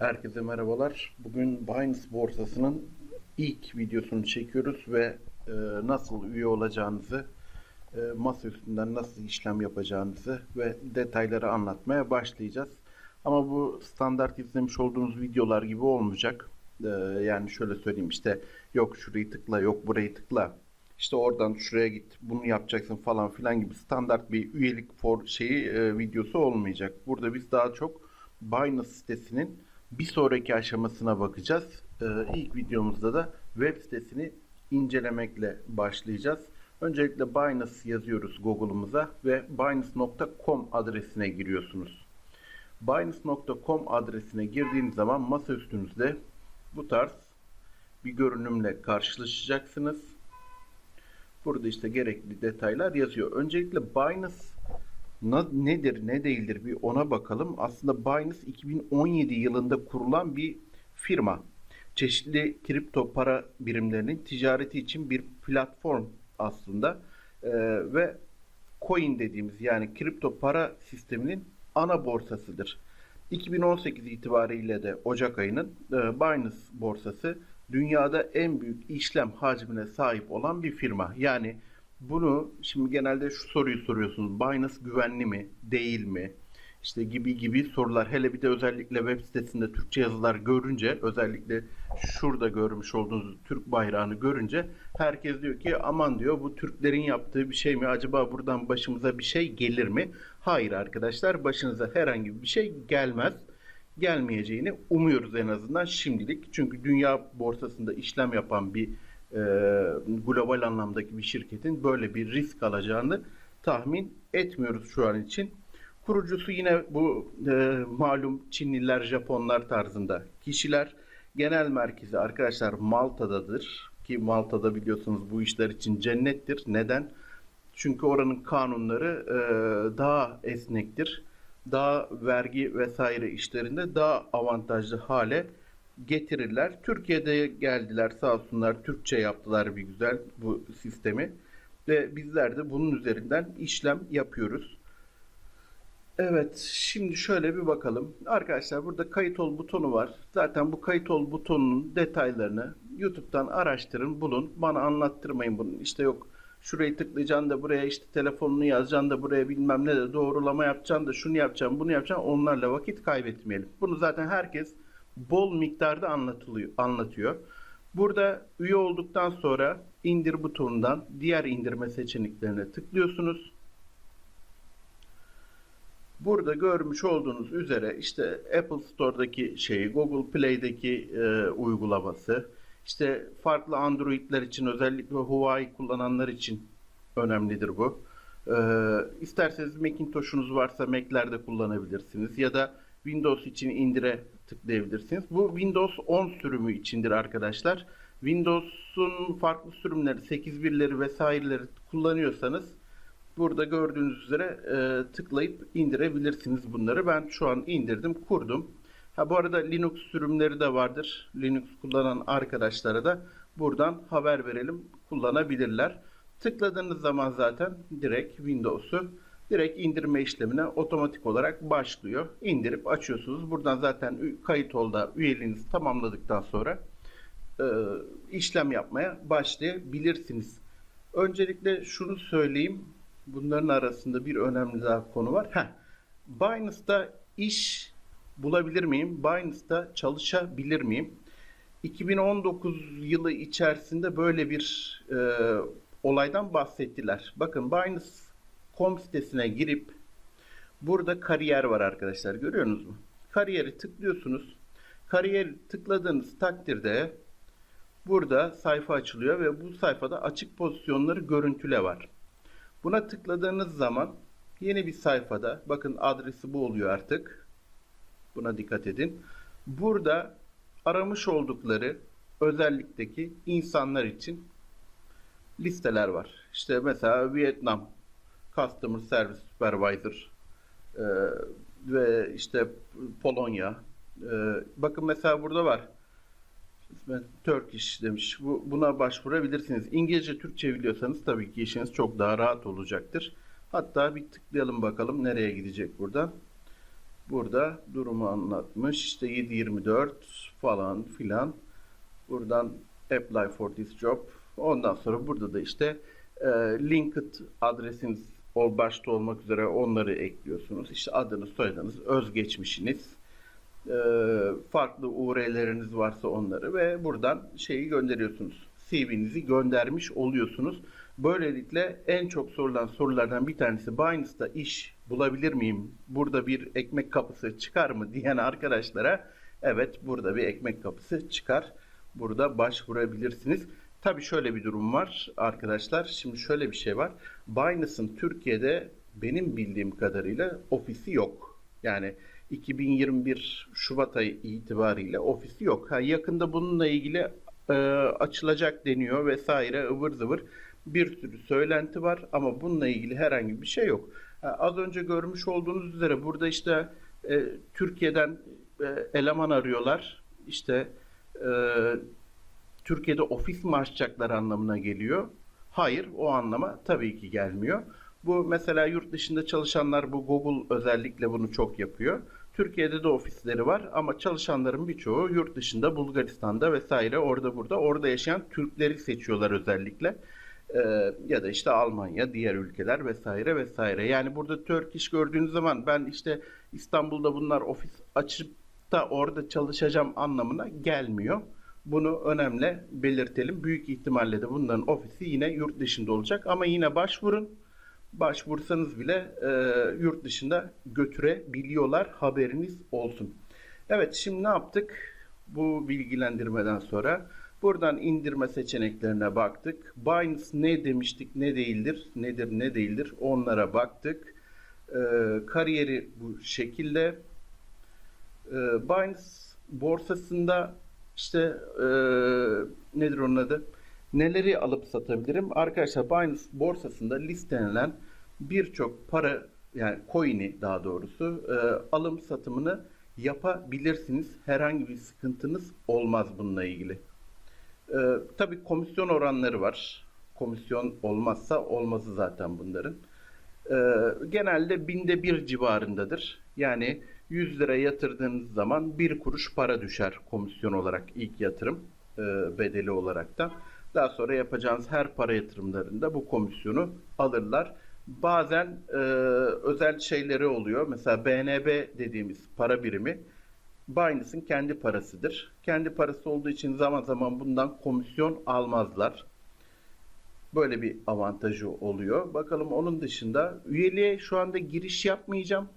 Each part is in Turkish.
Herkese merhabalar. Bugün Binance borsasının ilk videosunu çekiyoruz ve e, nasıl üye olacağınızı, e, masa üstünden nasıl işlem yapacağınızı ve detayları anlatmaya başlayacağız. Ama bu standart izlemiş olduğunuz videolar gibi olmayacak. E, yani şöyle söyleyeyim işte yok şurayı tıkla, yok burayı tıkla. İşte oradan şuraya git, bunu yapacaksın falan filan gibi standart bir üyelik for şeyi e, videosu olmayacak. Burada biz daha çok Binance sitesinin bir sonraki aşamasına bakacağız. Ee, ilk videomuzda da web sitesini incelemekle başlayacağız. Öncelikle Binance yazıyoruz Google'ımıza ve binance.com adresine giriyorsunuz. Binance.com adresine girdiğiniz zaman masa üstünüzde bu tarz bir görünümle karşılaşacaksınız. Burada işte gerekli detaylar yazıyor. Öncelikle Binance Na- nedir ne değildir bir ona bakalım. Aslında Binance 2017 yılında kurulan bir firma. Çeşitli kripto para birimlerinin ticareti için bir platform aslında. Ee, ve coin dediğimiz yani kripto para sisteminin ana borsasıdır. 2018 itibariyle de Ocak ayının e, Binance borsası dünyada en büyük işlem hacmine sahip olan bir firma. Yani bunu şimdi genelde şu soruyu soruyorsunuz. Binance güvenli mi, değil mi? İşte gibi gibi sorular. Hele bir de özellikle web sitesinde Türkçe yazılar görünce, özellikle şurada görmüş olduğunuz Türk bayrağını görünce herkes diyor ki aman diyor bu Türklerin yaptığı bir şey mi? Acaba buradan başımıza bir şey gelir mi? Hayır arkadaşlar başınıza herhangi bir şey gelmez. Gelmeyeceğini umuyoruz en azından şimdilik. Çünkü dünya borsasında işlem yapan bir e, global anlamdaki bir şirketin böyle bir risk alacağını tahmin etmiyoruz şu an için. Kurucusu yine bu e, malum Çinliler, Japonlar tarzında kişiler. Genel merkezi arkadaşlar Malta'dadır ki Malta'da biliyorsunuz bu işler için cennettir. Neden? Çünkü oranın kanunları e, daha esnektir. Daha vergi vesaire işlerinde daha avantajlı hale getirirler. Türkiye'de geldiler sağ olsunlar Türkçe yaptılar bir güzel bu sistemi ve bizler de bunun üzerinden işlem yapıyoruz. Evet şimdi şöyle bir bakalım. Arkadaşlar burada kayıt ol butonu var. Zaten bu kayıt ol butonunun detaylarını YouTube'dan araştırın bulun. Bana anlattırmayın bunu. İşte yok şurayı tıklayacaksın da buraya işte telefonunu yazacaksın da buraya bilmem ne de doğrulama yapacaksın da şunu yapacaksın bunu yapacaksın onlarla vakit kaybetmeyelim. Bunu zaten herkes bol miktarda anlatılıyor, anlatıyor. Burada üye olduktan sonra indir butonundan diğer indirme seçeneklerine tıklıyorsunuz. Burada görmüş olduğunuz üzere işte Apple Store'daki şeyi, Google Play'deki e, uygulaması, işte farklı Android'ler için özellikle Huawei kullananlar için önemlidir bu. E, isterseniz Macintosh'unuz varsa Mac'lerde kullanabilirsiniz ya da Windows için indire tıklayabilirsiniz. Bu Windows 10 sürümü içindir arkadaşlar. Windows'un farklı sürümleri 8.1'leri vesaireleri kullanıyorsanız burada gördüğünüz üzere e, tıklayıp indirebilirsiniz bunları. Ben şu an indirdim, kurdum. Ha bu arada Linux sürümleri de vardır. Linux kullanan arkadaşlara da buradan haber verelim, kullanabilirler. Tıkladığınız zaman zaten direkt Windows'u direkt indirme işlemine otomatik olarak başlıyor. İndirip açıyorsunuz. Buradan zaten kayıt olda üyeliğinizi tamamladıktan sonra e, işlem yapmaya başlayabilirsiniz. Öncelikle şunu söyleyeyim. Bunların arasında bir önemli daha konu var. Heh. Binance'da iş bulabilir miyim? Binance'da çalışabilir miyim? 2019 yılı içerisinde böyle bir e, olaydan bahsettiler. Bakın Binance com sitesine girip burada kariyer var arkadaşlar görüyorsunuz mu? Kariyeri tıklıyorsunuz. Kariyer tıkladığınız takdirde burada sayfa açılıyor ve bu sayfada açık pozisyonları görüntüle var. Buna tıkladığınız zaman yeni bir sayfada bakın adresi bu oluyor artık. Buna dikkat edin. Burada aramış oldukları özellikteki insanlar için listeler var. İşte mesela Vietnam Customer Service Supervisor e, ve işte Polonya. E, bakın mesela burada var. Turkish demiş. Bu, buna başvurabilirsiniz. İngilizce, Türkçe biliyorsanız tabii ki işiniz çok daha rahat olacaktır. Hatta bir tıklayalım bakalım nereye gidecek buradan. Burada durumu anlatmış. İşte 7.24 falan filan. Buradan apply for this job. Ondan sonra burada da işte e, linked adresiniz ol başta olmak üzere onları ekliyorsunuz. İşte adınız, soyadınız, özgeçmişiniz, e, farklı URL'leriniz varsa onları ve buradan şeyi gönderiyorsunuz. CV'nizi göndermiş oluyorsunuz. Böylelikle en çok sorulan sorulardan bir tanesi Binance'da iş bulabilir miyim? Burada bir ekmek kapısı çıkar mı diyen arkadaşlara evet burada bir ekmek kapısı çıkar. Burada başvurabilirsiniz. Tabii şöyle bir durum var arkadaşlar. Şimdi şöyle bir şey var. Binance'ın Türkiye'de benim bildiğim kadarıyla ofisi yok. Yani 2021 Şubat ayı itibariyle ofisi yok. Ha, yakında bununla ilgili e, açılacak deniyor vesaire ıvır zıvır bir sürü söylenti var ama bununla ilgili herhangi bir şey yok. Ha, az önce görmüş olduğunuz üzere burada işte e, Türkiye'den e, eleman arıyorlar. İşte e, Türkiye'de ofis mi açacaklar anlamına geliyor. Hayır, o anlama tabii ki gelmiyor. Bu mesela yurt dışında çalışanlar bu Google özellikle bunu çok yapıyor. Türkiye'de de ofisleri var ama çalışanların birçoğu yurt dışında Bulgaristan'da vesaire orada burada orada yaşayan Türkleri seçiyorlar özellikle. Ee, ya da işte Almanya, diğer ülkeler vesaire vesaire. Yani burada Türk iş gördüğünüz zaman ben işte İstanbul'da bunlar ofis açıp da orada çalışacağım anlamına gelmiyor. Bunu önemli belirtelim. Büyük ihtimalle de bunların ofisi yine yurt dışında olacak ama yine başvurun. Başvursanız bile e, yurt dışında götürebiliyorlar. Haberiniz olsun. Evet şimdi ne yaptık? Bu bilgilendirmeden sonra buradan indirme seçeneklerine baktık. Binance ne demiştik ne değildir, nedir ne değildir onlara baktık. E, kariyeri bu şekilde. E, Binance borsasında işte e, nedir onun adı? Neleri alıp satabilirim? Arkadaşlar Binance borsasında listelenen birçok para yani coin'i daha doğrusu e, alım satımını yapabilirsiniz. Herhangi bir sıkıntınız olmaz bununla ilgili. E, tabii komisyon oranları var. Komisyon olmazsa olmazı zaten bunların. E, genelde binde bir civarındadır. Yani 100 lira yatırdığınız zaman bir kuruş para düşer komisyon olarak ilk yatırım e, bedeli olarak da. Daha sonra yapacağınız her para yatırımlarında bu komisyonu alırlar. Bazen e, özel şeyleri oluyor. Mesela BNB dediğimiz para birimi Binance'ın kendi parasıdır. Kendi parası olduğu için zaman zaman bundan komisyon almazlar. Böyle bir avantajı oluyor. Bakalım onun dışında üyeliğe şu anda giriş yapmayacağım.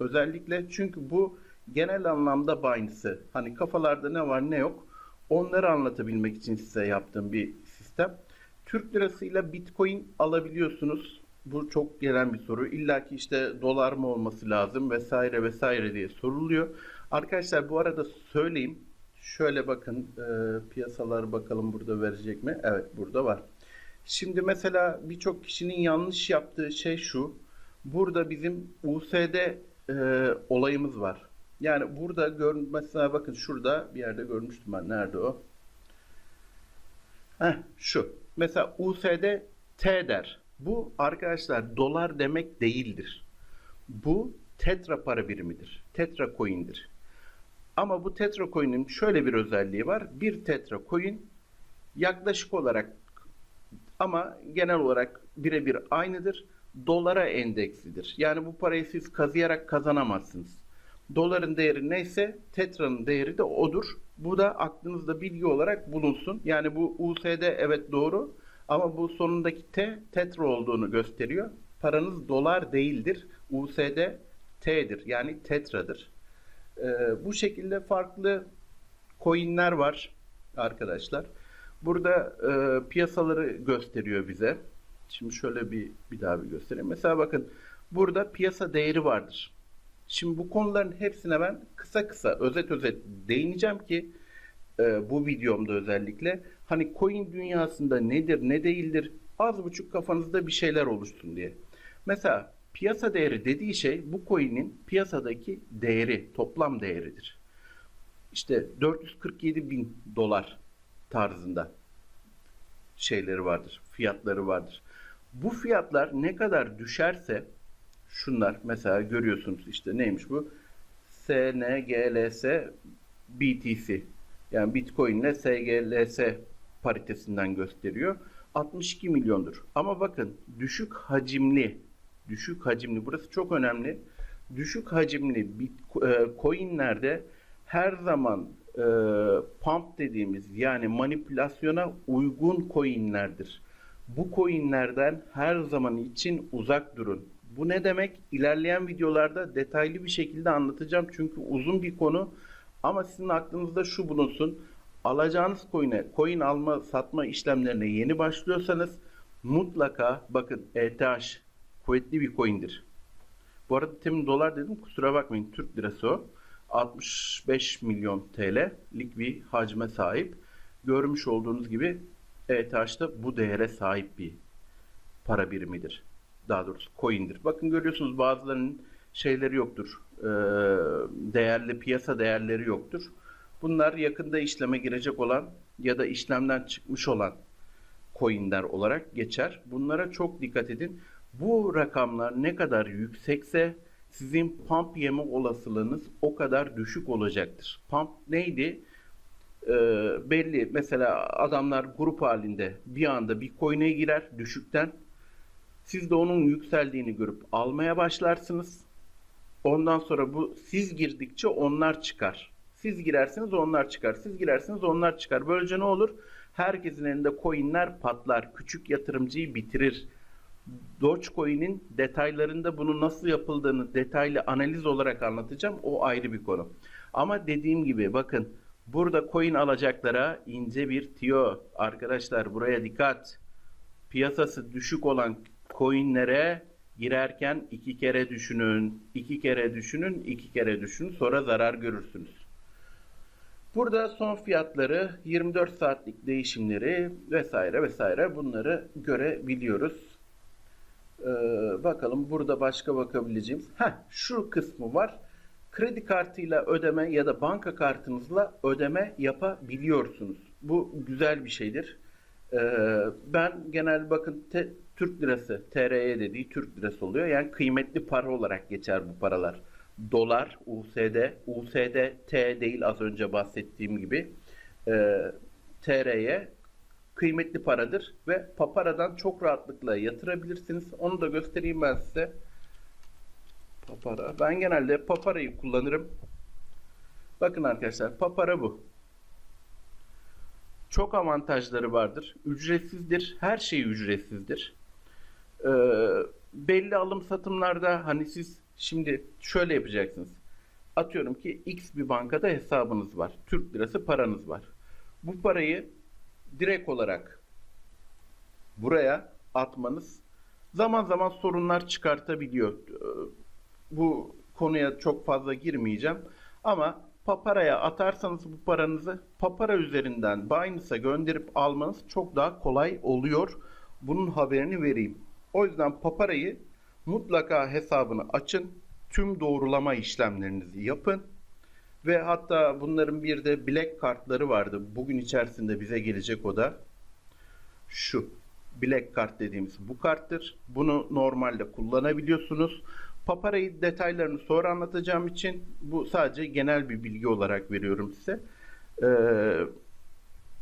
Özellikle çünkü bu genel anlamda Binance'ı hani kafalarda ne var ne yok onları anlatabilmek için size yaptığım bir sistem. Türk lirasıyla Bitcoin alabiliyorsunuz. Bu çok gelen bir soru. İlla ki işte dolar mı olması lazım vesaire vesaire diye soruluyor. Arkadaşlar bu arada söyleyeyim. Şöyle bakın e, piyasalar bakalım burada verecek mi? Evet burada var. Şimdi mesela birçok kişinin yanlış yaptığı şey şu. Burada bizim USD e, olayımız var. Yani burada gör, mesela bakın şurada bir yerde görmüştüm ben. Nerede o? Heh, şu. Mesela USD T der. Bu arkadaşlar dolar demek değildir. Bu tetra para birimidir. Tetra coin'dir. Ama bu tetra coin'in şöyle bir özelliği var. Bir tetra coin yaklaşık olarak ama genel olarak birebir aynıdır. Dolara endekslidir. Yani bu parayı siz kazıyarak kazanamazsınız. Doların değeri neyse Tetra'nın değeri de odur. Bu da aklınızda bilgi olarak bulunsun. Yani bu USD evet doğru ama bu sonundaki T Tetra olduğunu gösteriyor. Paranız dolar değildir. USD T'dir yani Tetra'dır. Ee, bu şekilde farklı coinler var arkadaşlar. Burada e, piyasaları gösteriyor bize. Şimdi şöyle bir bir daha bir göstereyim. Mesela bakın burada piyasa değeri vardır. Şimdi bu konuların hepsine ben kısa kısa özet özet değineceğim ki e, bu videomda özellikle hani coin dünyasında nedir ne değildir az buçuk kafanızda bir şeyler oluşsun diye. Mesela piyasa değeri dediği şey bu coin'in piyasadaki değeri, toplam değeridir. İşte 447 bin dolar tarzında şeyleri vardır, fiyatları vardır. Bu fiyatlar ne kadar düşerse şunlar mesela görüyorsunuz işte neymiş bu? SNGLS BTC. Yani Bitcoin ile SGLS paritesinden gösteriyor. 62 milyondur. Ama bakın düşük hacimli, düşük hacimli burası çok önemli. Düşük hacimli bit- e, coinlerde her zaman e, pump dediğimiz yani manipülasyona uygun coinlerdir. Bu coinlerden her zaman için uzak durun. Bu ne demek? İlerleyen videolarda detaylı bir şekilde anlatacağım. Çünkü uzun bir konu. Ama sizin aklınızda şu bulunsun. Alacağınız coin'e, coin alma satma işlemlerine yeni başlıyorsanız mutlaka bakın ETH kuvvetli bir coin'dir. Bu arada temin dolar dedim kusura bakmayın Türk lirası o. 65 milyon TL'lik bir hacme sahip. Görmüş olduğunuz gibi ETH'da bu değere sahip bir para birimidir. Daha doğrusu coin'dir. Bakın görüyorsunuz bazılarının şeyleri yoktur. Ee, değerli piyasa değerleri yoktur. Bunlar yakında işleme girecek olan ya da işlemden çıkmış olan coinler olarak geçer. Bunlara çok dikkat edin. Bu rakamlar ne kadar yüksekse sizin pump yeme olasılığınız o kadar düşük olacaktır. Pump neydi? Ee, belli mesela adamlar grup halinde bir anda bir coin'e girer düşükten. Siz de onun yükseldiğini görüp almaya başlarsınız. Ondan sonra bu siz girdikçe onlar çıkar. Siz girersiniz onlar çıkar. Siz girersiniz onlar çıkar. Böylece ne olur? Herkesin elinde coinler patlar. Küçük yatırımcıyı bitirir. Dogecoin'in detaylarında bunu nasıl yapıldığını detaylı analiz olarak anlatacağım. O ayrı bir konu. Ama dediğim gibi bakın burada coin alacaklara ince bir tiyo. Arkadaşlar buraya dikkat. Piyasası düşük olan coinlere girerken iki kere düşünün, iki kere düşünün, iki kere düşünün sonra zarar görürsünüz. Burada son fiyatları, 24 saatlik değişimleri vesaire vesaire bunları görebiliyoruz. Ee, bakalım burada başka bakabileceğimiz. Heh, şu kısmı var. Kredi kartıyla ödeme ya da banka kartınızla ödeme yapabiliyorsunuz. Bu güzel bir şeydir. Ee, ben genel bakın te- Türk lirası, TRY dediği Türk lirası oluyor. Yani kıymetli para olarak geçer bu paralar. Dolar, USD, USD T değil az önce bahsettiğim gibi. Ee, TRY kıymetli paradır ve paparadan çok rahatlıkla yatırabilirsiniz. Onu da göstereyim ben size. Papara. Ben genelde paparayı kullanırım. Bakın arkadaşlar papara bu. Çok avantajları vardır. Ücretsizdir. Her şey ücretsizdir. Ee, belli alım satımlarda hani siz şimdi şöyle yapacaksınız. Atıyorum ki X bir bankada hesabınız var. Türk lirası paranız var. Bu parayı direkt olarak buraya atmanız zaman zaman sorunlar çıkartabiliyor. Bu konuya çok fazla girmeyeceğim. Ama Papara'ya atarsanız bu paranızı Papara üzerinden Binance'a gönderip almanız çok daha kolay oluyor. Bunun haberini vereyim. O yüzden Papara'yı mutlaka hesabını açın. Tüm doğrulama işlemlerinizi yapın. Ve hatta bunların bir de Black kartları vardı. Bugün içerisinde bize gelecek o da. Şu. Black kart dediğimiz bu karttır. Bunu normalde kullanabiliyorsunuz. Papara'yı detaylarını sonra anlatacağım için bu sadece genel bir bilgi olarak veriyorum size. Ee,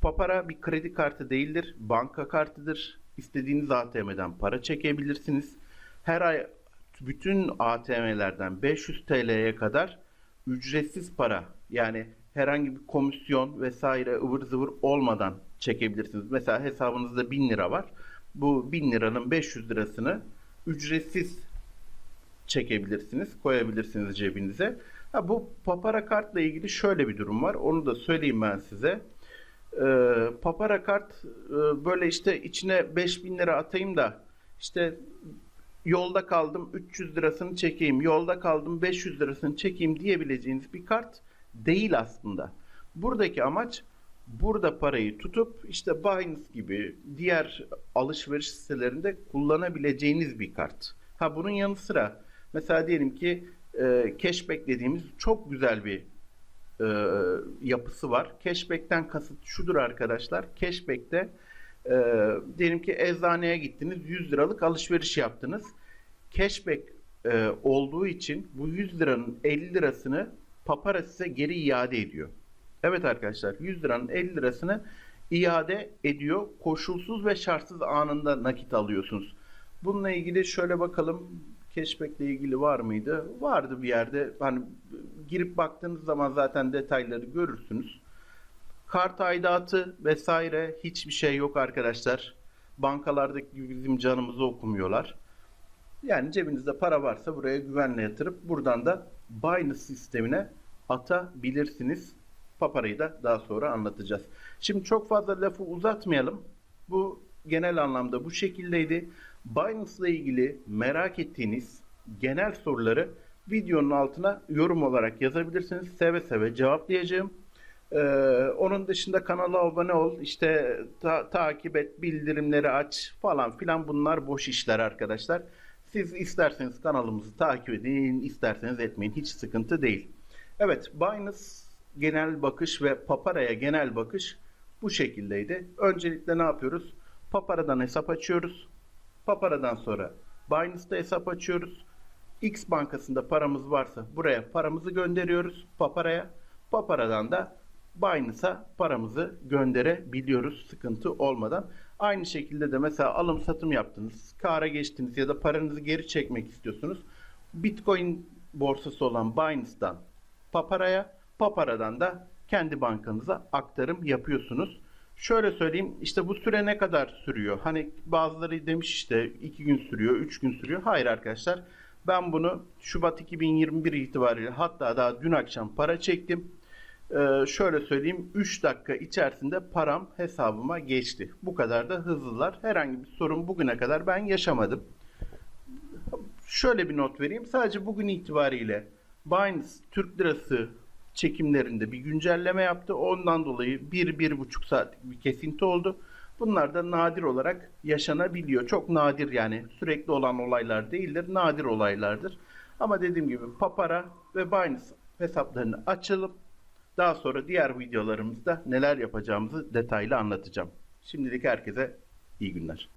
Papara bir kredi kartı değildir. Banka kartıdır. İstediğiniz ATM'den para çekebilirsiniz. Her ay bütün ATM'lerden 500 TL'ye kadar ücretsiz para yani herhangi bir komisyon vesaire ıvır zıvır olmadan çekebilirsiniz. Mesela hesabınızda 1000 lira var. Bu 1000 liranın 500 lirasını ücretsiz çekebilirsiniz, koyabilirsiniz cebinize. Ha, bu papara kartla ilgili şöyle bir durum var. Onu da söyleyeyim ben size. Ee, papara kart e, böyle işte içine 5000 lira atayım da işte yolda kaldım 300 lirasını çekeyim, yolda kaldım 500 lirasını çekeyim diyebileceğiniz bir kart değil aslında. Buradaki amaç burada parayı tutup işte Binance gibi diğer alışveriş sitelerinde kullanabileceğiniz bir kart. Ha bunun yanı sıra mesela diyelim ki e, cashback dediğimiz çok güzel bir e, yapısı var. Cashback'ten kasıt şudur arkadaşlar. Cashback'te e, diyelim ki eczaneye gittiniz 100 liralık alışveriş yaptınız. Cashback e, olduğu için bu 100 liranın 50 lirasını Papara size geri iade ediyor. Evet arkadaşlar 100 liranın 50 lirasını iade ediyor. Koşulsuz ve şartsız anında nakit alıyorsunuz. Bununla ilgili şöyle bakalım. Cashback ile ilgili var mıydı? Vardı bir yerde. Hani girip baktığınız zaman zaten detayları görürsünüz. Kart aidatı vesaire hiçbir şey yok arkadaşlar. Bankalardaki gibi bizim canımızı okumuyorlar. Yani cebinizde para varsa buraya güvenle yatırıp buradan da Binance sistemine atabilirsiniz. Paparayı da daha sonra anlatacağız. Şimdi çok fazla lafı uzatmayalım. Bu genel anlamda bu şekildeydi. Binance ile ilgili merak ettiğiniz genel soruları videonun altına yorum olarak yazabilirsiniz. Seve seve cevaplayacağım. Ee, onun dışında kanala abone ol, işte ta- takip et, bildirimleri aç falan filan bunlar boş işler arkadaşlar. Siz isterseniz kanalımızı takip edin, isterseniz etmeyin. Hiç sıkıntı değil. Evet, Binance genel bakış ve Papara'ya genel bakış bu şekildeydi. Öncelikle ne yapıyoruz? Papara'dan hesap açıyoruz. Papara'dan sonra Binance'da hesap açıyoruz. X bankasında paramız varsa buraya paramızı gönderiyoruz Papara'ya. Papara'dan da Binance'a paramızı gönderebiliyoruz sıkıntı olmadan. Aynı şekilde de mesela alım satım yaptınız, kâra geçtiniz ya da paranızı geri çekmek istiyorsunuz. Bitcoin borsası olan Binance'dan Papara'ya, Papara'dan da kendi bankanıza aktarım yapıyorsunuz. Şöyle söyleyeyim işte bu süre ne kadar sürüyor? Hani bazıları demiş işte 2 gün sürüyor, 3 gün sürüyor. Hayır arkadaşlar ben bunu Şubat 2021 itibariyle hatta daha dün akşam para çektim. Ee, şöyle söyleyeyim 3 dakika içerisinde param hesabıma geçti. Bu kadar da hızlılar. Herhangi bir sorun bugüne kadar ben yaşamadım. Şöyle bir not vereyim. Sadece bugün itibariyle Binance Türk Lirası çekimlerinde bir güncelleme yaptı. Ondan dolayı 1-1,5 saatlik bir kesinti oldu. Bunlar da nadir olarak yaşanabiliyor. Çok nadir yani sürekli olan olaylar değildir. Nadir olaylardır. Ama dediğim gibi Papara ve Binance hesaplarını açalım. Daha sonra diğer videolarımızda neler yapacağımızı detaylı anlatacağım. Şimdilik herkese iyi günler.